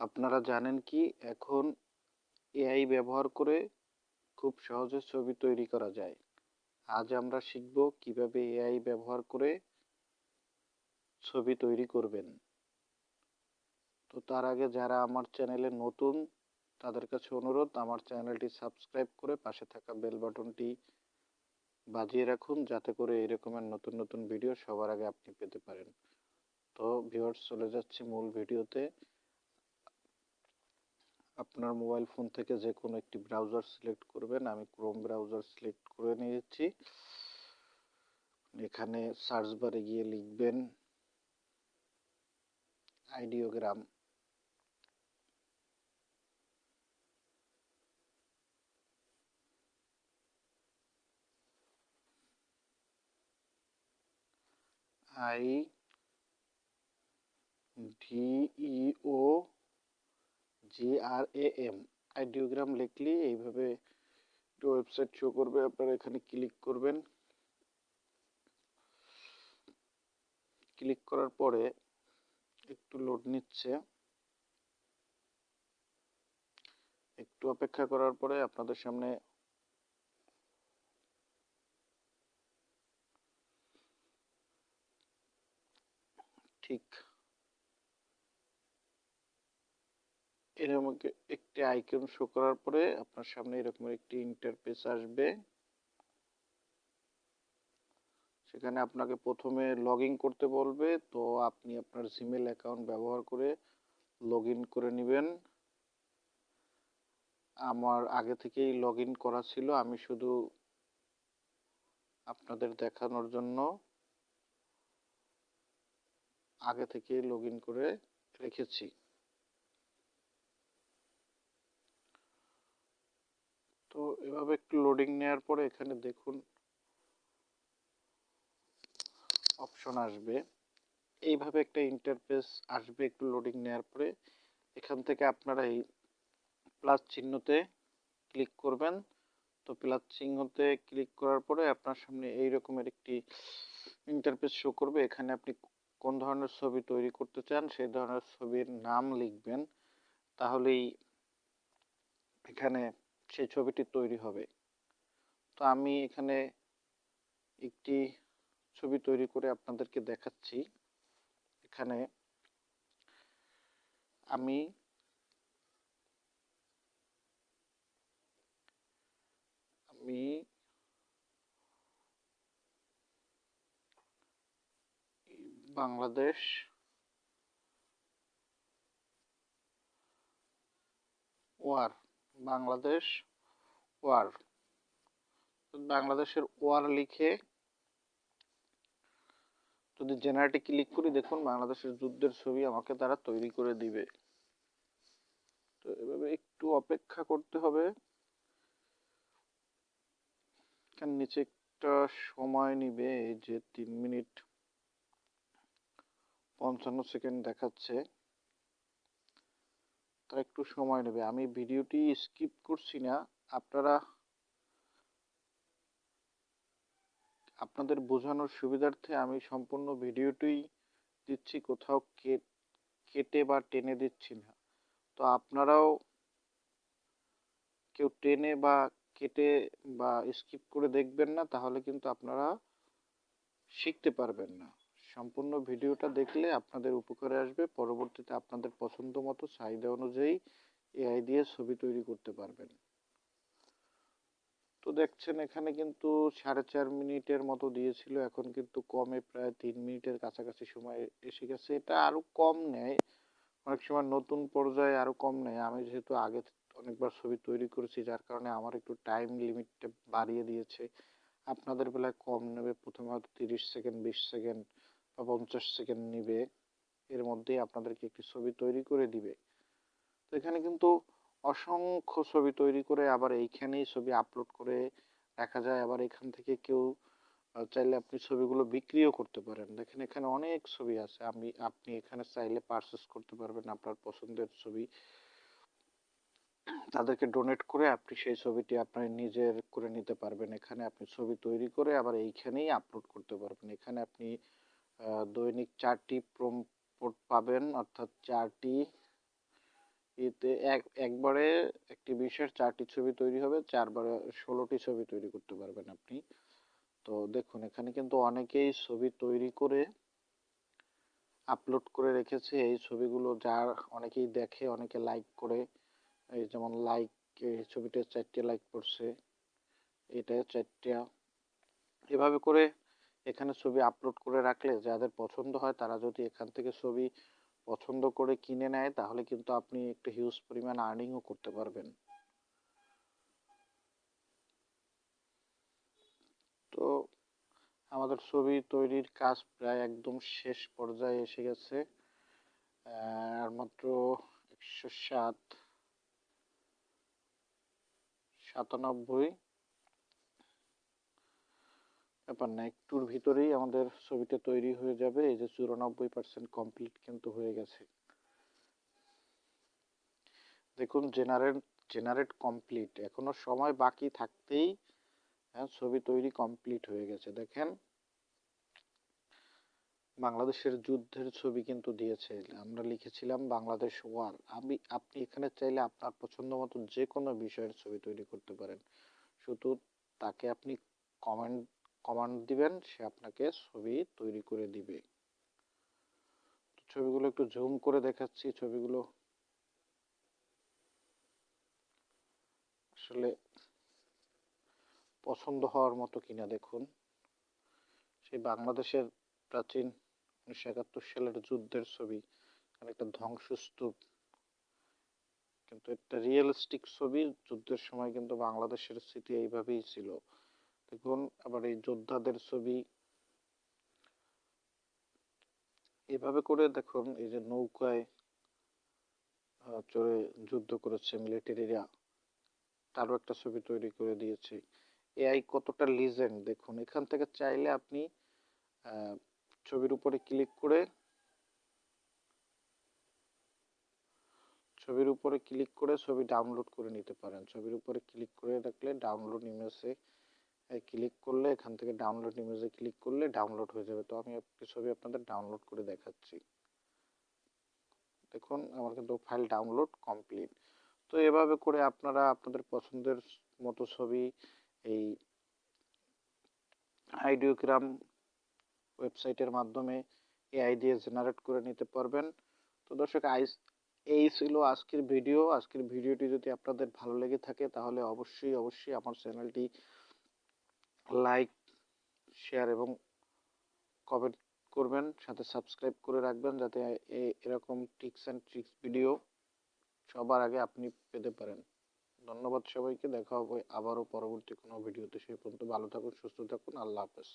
আপনারা জানেন কি, এখন এআই ব্যবহার করে খুব সহজে ছবি তৈরি করা যায়। আজ আমরা শিখব কীভাবে এআই ব্যবহার করে ছবি তৈরি করবেন। তো তার আগে যারা আমার চ্যানেলে নতুন, তাদের কাছে অনুরোধ, আমার চ্যানেলটি সাবস্ক্রাইব করে পাশে থাকা বেল বাটনটি বাজিয়ে রাখুন, যাতে করে এরকমের নতুন নতুন ভিডিও সবার আগে আপনি পেতে পারেন। তো ভিউয়ার্স চলে যাচ্ছি মূল ভিডিওতে। আপনার মোবাইল ফোন থেকে যে কোনো একটি ব্রাউজার সিলেক্ট করবেন। আমি ক্রোম ব্রাউজার সিলেক্ট করে নিয়েছি। এখানে সার্চ বারে গিয়ে লিখবেন Ideogram I D E O G R A M Ideogram লিখলে এইভাবে একটু ওয়েবসাইট শো করবে, আপনারা এখানে ক্লিক করবেন। ক্লিক করার পরে একটু লোড নিচ্ছে। একটু অপেক্ষা করার পরে আপনাদের সামনে ঠিক এরকম একটি আইকন শো করার পরে আপনার সামনে এরকম একটি ইন্টারফেস আসবে। সেখানে আপনাকে প্রথমে লগ করতে বলবে, তো আপনি আপনার জিমেল অ্যাকাউন্ট ব্যবহার করে লগ করে নেবেন। আমার আগে থেকেই লগ করা ছিল, আমি শুধু আপনাদের দেখানোর জন্য আগে থেকেই লগ করে রেখেছি। তো এভাবে একটু লোডিং নেওয়ার পরে এখানে দেখুন অপশন আসবে। এইভাবে একটা ইন্টারফেস আসবে একটু লোডিং নেওয়ার পরে। এখান থেকে আপনারা এই প্লাস চিহ্নতে ক্লিক করবেন। তো প্লাস চিহ্নতে ক্লিক করার পরে আপনার সামনে এই রকমের একটি ইন্টারফেস শো করবে। এখানে আপনি কোন ধরনের ছবি তৈরি করতে চান সেই ধরনের ছবির নাম লিখবেন। তাহলেই এখানে সেই ছবিটি তৈরি হবে। তো আমি এখানে একটি ছবি তৈরি করে আপনাদেরকে দেখাচ্ছি। এখানে আমি আমি বাংলাদেশ ওয়ার বাংলাদেশ ওয়ার বাংলাদেশের ওয়ার লিখে যদি জেনারেটে ক্লিক করি, দেখুন বাংলাদেশের যুদ্ধের ছবি আমাকে তারা তৈরি করে দিবে। তো এভাবে একটু অপেক্ষা করতে হবে। নিচে একটা সময় নিবে যে তিন মিনিট পঞ্চান্ন সেকেন্ড দেখাচ্ছে। তার একটু সময় নেবে। আমি ভিডিওটি স্কিপ করছি না। আপনারা আপনাদের বোঝানোর সুবিধার্থে আমি সম্পূর্ণ ভিডিওটি দিচ্ছি। কোথাও কেটে বা টেনে দিচ্ছি না। তো আপনারাও কেউ টেনে বা কেটে বা স্কিপ করে দেখবেন না, তাহলে কিন্তু আপনারা শিখতে পারবেন না। সম্পূর্ণ ভিডিওটা দেখলে আপনাদের উপকারে আসবে। পরবর্তীতে আপনাদের পছন্দ মতো চাহিদা অনুযায়ী এআই দিয়ে ছবি তৈরি করতে পারবেন। তো দেখছেন এখানে কিন্তু সাড়ে চার মিনিটের মতো দিয়েছিল। এখন কিন্তু কমে প্রায় তিন মিনিটের কাছাকাছি সময় এসে গেছে। এটা আরও কম নেয়। অনেক সময় নতুন পর্যায়ে আরও কম নেয়। আমি যেহেতু আগে অনেকবার ছবি তৈরি করেছি, যার কারণে আমার একটু টাইম লিমিটটা বাড়িয়ে দিয়েছে। আপনাদের বেলায় কম নেবে। প্রথমে হয়তো তিরিশ সেকেন্ড, বিশ সেকেন্ড বা পঞ্চাশ সেকেন্ড নিবে। এর মধ্যেই আপনাদেরকে একটি ছবি তৈরি করে দিবে। তো এখানে কিন্তু অসংখ্য ছবি তৈরি করে আবার এইখানেই ছবি আপলোড করে দেখা যায়। আবার এখান থেকে কেউ চাইলে আপনি ছবিগুলো বিক্রিও করতে পারেন। দেখেন এখানে অনেক ছবি আছে। আমি, আপনি এখানে চাইলে পারচেস করতে পারবেন আপনার পছন্দের ছবি। তাদেরকে ডোনেট করে আপনি সেই ছবিটি আপনার নিজের করে নিতে পারবেন। এখানে আপনি ছবি তৈরি করে আবার এইখানেই আপলোড করতে পারবেন। এখানে আপনি দৈনিক চারটি প্রম্পট পাবেন, অর্থাৎ চারটি ছবিতে এক, একবারে একটি বিষয়ের চারটি ছবি তৈরি হবে, চারবারে ষোলোটি ছবি তৈরি করতে পারবেন আপনি। তো দেখুন, এখানে কিন্তু অনেকেই ছবি তৈরি করে আপলোড করে রেখেছে। এই ছবিগুলো যার অনেকেই দেখে, অনেকে লাইক করে। এই যেমন লাইক এই ছবিটা চারটে লাইক করছে এটা চারটা। এভাবে করে এখানে ছবি আপলোড করে রাখলে যাদের পছন্দ হয় তারা যদি এখান থেকে ছবি পছন্দ করে কিনে নেয় তাহলে কিন্তু আপনি একটু হিউজ পরিমাণ আর্নিংও করতে পারবেন। তো আমাদের ছবি তৈরির কাজ প্রায় একদম শেষ পর্যায়ে এসে গেছে। আর মাত্র একশো সাত, সাতানব্বই ব্যাপার না একটুর ভিতরেই আমাদের ছবিটা তৈরি হয়ে যাবে। এই যে চুরানব্বই পার্সেন্ট কমপ্লিট কিন্তু হয়ে গেছে। দেখুন জেনারেট জেনারেট কমপ্লিট এখনও সময় বাকি থাকতেই হ্যাঁ, ছবি তৈরি কমপ্লিট হয়ে গেছে। দেখেন বাংলাদেশের যুদ্ধের ছবি কিন্তু দিয়েছে। আমরা লিখেছিলাম বাংলাদেশ ওয়ার। আমি আপনি এখানে চাইলে আপনার পছন্দ মতো যে কোনো বিষয়ের ছবি তৈরি করতে পারেন। শুধু তাকে আপনি কমেন্ট কমান্ড দিবেন, সে আপনাকে ছবি তৈরি করে দিবে। ছবিগুলো একটু জুম করে দেখাচ্ছি, ছবিগুলো। আসলে পছন্দ হওয়ার মতো কিনা দেখুন। সেই বাংলাদেশের প্রাচীন উনিশশো একাত্তর সালের যুদ্ধের ছবি একটা ধ্বংসস্তূপ। কিন্তু একটা রিয়েলিস্টিক ছবি, যুদ্ধের সময় কিন্তু বাংলাদেশের স্মৃতি এইভাবেই ছিল। দেখুন আবার এই যোদ্ধাদের ছবি। এভাবে করে দেখুন এই যে নৌকায় চড়ে যুদ্ধ করেছে মিলিটারিরা। তারও একটা ছবি তৈরি করে দিয়েছে। এআই কতটা লিজেন্ড দেখুন। এখান থেকে চাইলে আপনি ছবির উপরে ক্লিক করে, ছবির উপরে ক্লিক করে ছবি ডাউনলোড করে নিতে পারেন। ছবির উপরে ক্লিক করে রাখলে ডাউনলোড ইমেজে ক্লিক করলে এখান থেকে ডাউনলোড ইমেজে ক্লিক করলে ডাউনলোড হয়ে যাবে। তো আমি একটি ছবি আপনাদের ডাউনলোড করে দেখাচ্ছি। দেখুন, আমার কিন্তু ফাইল ডাউনলোড কমপ্লিট তো এভাবে করে আপনারা আপনাদের পছন্দের মতো ছবি, এই আইডিওগ্রাম ওয়েবসাইটের মাধ্যমে এআই দিয়ে জেনারেট করে নিতে পারবেন। তো দর্শক, আইস, এই ছিল আজকের ভিডিও আজকের ভিডিওটি যদি আপনাদের ভালো লেগে থাকে, তাহলে অবশ্যই অবশ্যই আমার চ্যানেলটি লাইক শেয়ার এবং কমেন্ট করবেন, সাথে সাবস্ক্রাইব করে রাখবেন যাতে এরকম টিপস অ্যান্ড ট্রিক্স ভিডিও সবার আগে আপনি পেতে পারেন। ধন্যবাদ সবাইকে, দেখা হবে আবারও পরবর্তী কোনো ভিডিওতে সেই পর্যন্ত ভালো থাকুন, সুস্থ থাকুন, আল্লাহ হাফেজ।